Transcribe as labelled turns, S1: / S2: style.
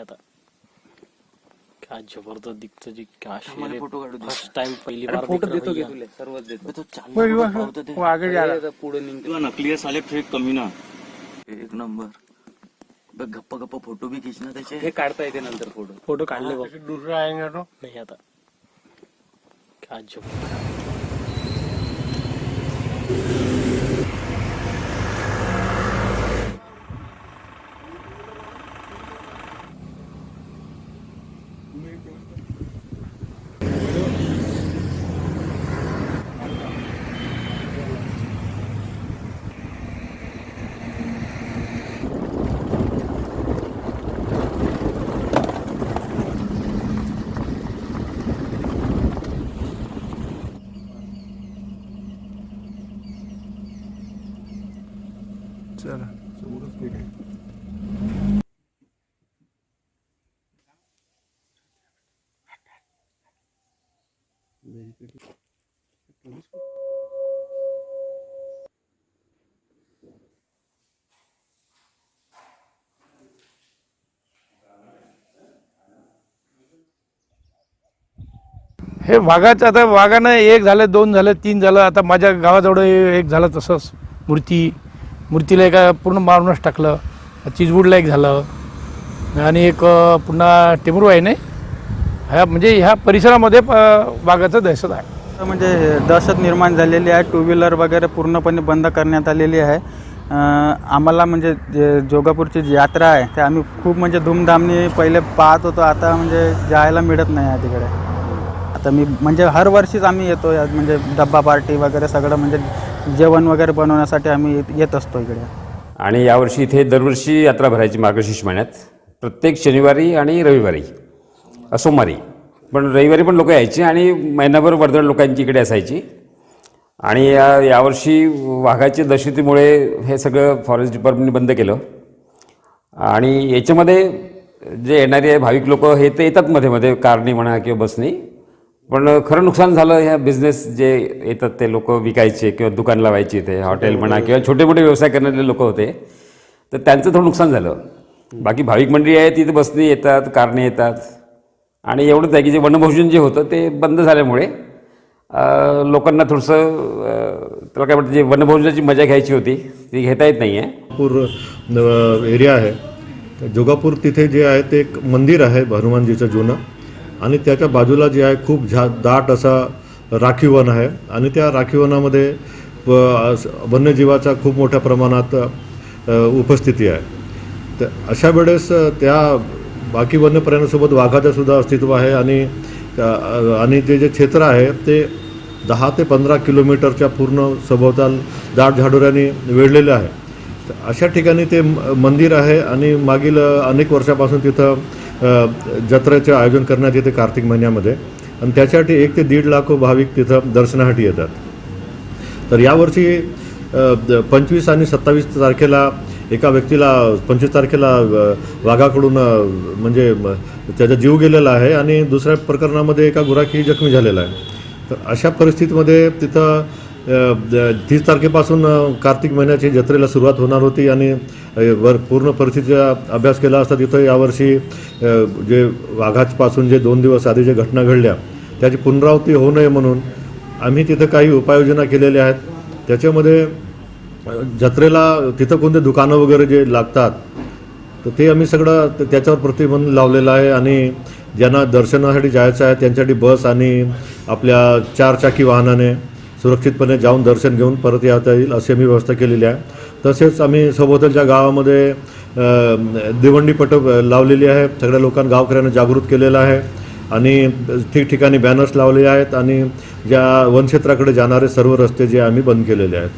S1: आता. काय जबरदस्त दिखतं जी क्या
S2: मला photo काढू दे.
S1: फर्स्ट टाइम पहिली बार
S3: फोटो देतो. तुले सर्वच देतो.
S2: तो चालू.
S4: वो आगे जा रहा है
S3: पुढे निघतो.
S5: नकली आहे साले फेक कमी ना.
S2: एक नंबर. गप्पा गप्पा फोटो बी खिचना त्याचे.
S3: हे काढता येते नंतर फोटो
S1: फोटो काढले बघ.
S4: दूसरा आएंगे तो?
S1: नाही आता. काय जबरदस्त
S4: चला. हे वाघाचं आता वाघानं एक झालं दोन झालं तीन झालं आता माझ्या गावाजवळ एक झालं तसंच मूर्ती. मूर्तीला एका पूर्ण मारूनच टाकलं. चिजवूडला एक झालं. आणि एक पुन्हा टेमरू आहे नाही? ह्या म्हणजे ह्या परिसरामध्ये अं, वाघाचं दहशत आहे.
S6: म्हणजे दहशत निर्माण झालेली आहे. टू व्हीलर वगैरे पूर्णपणे बंद करण्यात आलेली आहे. आम्हाला म्हणजे जे जोगापूरची जी यात्रा आहे ते आम्ही खूप म्हणजे धूमधामने पहिले पाहत होतो. आता म्हणजे जायला मिळत नाही आहे तिकडे. आता मी म्हणजे हर वर्षीच आम्ही येतो या- म्हणजे डब्बा पार्टी वगैरे सगळं म्हणजे जेवण वगैरे बनवण्यासाठी आम्ही येत- येत असतो इकडे.
S7: आणि यावर्षी इथे दरवर्षी यात्रा भरायची मार्गशीर्ष महिन्यात. प्रत्येक शनिवारी आणि रविवारी सोमवारी. पण रविवारी पण लोक यायची आणि महिनाभर वर्दळ लोकांची इकडे असायची. आणि या यावर्षी वाघाच्या दहशतीमुळे हे सगळं फॉरेस्ट डिपार्टमेंटने बंद केलं. आणि याच्यामध्ये जे येणारे भाविक लोक हे ते येतात मध्ये मध्ये कारनी म्हणा किंवा बसनी पण खरं नुकसान झालं ह्या बिझनेस जे येतात ते लोक विकायचे किंवा दुकान लावायचे इथे हॉटेल म्हणा किंवा छोटे मोठे व्यवसाय करणारे लोक होते. तर त्यांचं थोडं नुकसान झालं. बाकी भाविक मंडळी आहे तिथे बसनी येतात कारणे येतात. आणि एवढंच आहे की जे वनभोजन जे होतं ते बंद झाल्यामुळे लोकांना थोडंसं त्याला काय म्हणतात जे वनभोजनाची मजा घ्यायची होती ती घेता येत नाही आहे
S8: जोगापूर एरिया आहे. जोगापूर तिथे जे आहे ते एक मंदिर आहे हनुमानजीचं जुनं. आणि त्याच्या बाजूला जे आहे खूप झा दाट असा राखीव वन आहे. आणि त्या राखीव वनामध्ये व- वन्यजीवाचा खूप मोठ्या प्रमाणात उपस्थिती आहे. तर अशा वेळेस त्या बाकी वन्य वाघाचंसुद्धा वाघाचं सुद्धा अस्तित्व आहे आणि आणि ते जे क्षेत्र आहे ते दहा ते पंधरा किलोमीटरच्या पूर्ण सभोवताल दाट झाडोऱ्याने वेढलेलं आहे. अशा ठिकाणी ते मंदिर आहे आणि मागील अनेक वर्षापासून तिथं जत्रेचं आयोजन करण्यात येते कार्तिक महिन्यामध्ये. आणि त्याच्यासाठी एक ते दीड लाख भाविक तिथं दर्शनासाठी येतात. तर यावर्षी पंचवीस आणि सत्तावीस तारखेला एका व्यक्तीला पंचवीस तारखेला वाघाकडून म्हणजे त्याचा जीव गेलेला आहे आणि दुसऱ्या प्रकरणामध्ये एका गुराखी जखमी झालेला आहे. तर अशा परिस्थितीमध्ये तिथं तीस तारखेपासून कार्तिक महिन्याची जत्रेला सुरुवात होणार होती आणि वर पूर्ण परिस्थितीचा अभ्यास केला असता तिथं यावर्षी जे वाघाचपासून जे दोन दिवस आधी जे घटना घडल्या त्याची पुनरावृत्ती होऊ नये म्हणून आम्ही तिथं काही उपाययोजना केलेल्या आहेत. त्याच्यामध्ये जत्रेला तिथं कोणते दुकानं वगैरे जे लागतात तर ते आम्ही सगळं त्याच्यावर प्रतिबंध लावलेला आहे आणि ज्यांना दर्शनासाठी जायचं आहे त्यांच्यासाठी बस आणि आपल्या चारचाकी वाहनाने सुरक्षितपणे जाऊन दर्शन घेऊन परत येता येईल अशी आम्ही व्यवस्था केलेली आहे. तसेच आम्ही सभोवतालच्या गावामध्ये दिवंडी पट लावलेली आहे. सगळ्या लोकांना गावकऱ्यांना जागृत केलेलं आहे. आणि ठिकठिकाणी बॅनर्स लावले आहेत. आणि ज्या वनक्षेत्राकडे जाणारे सर्व रस्ते जे आम्ही बंद केलेले आहेत.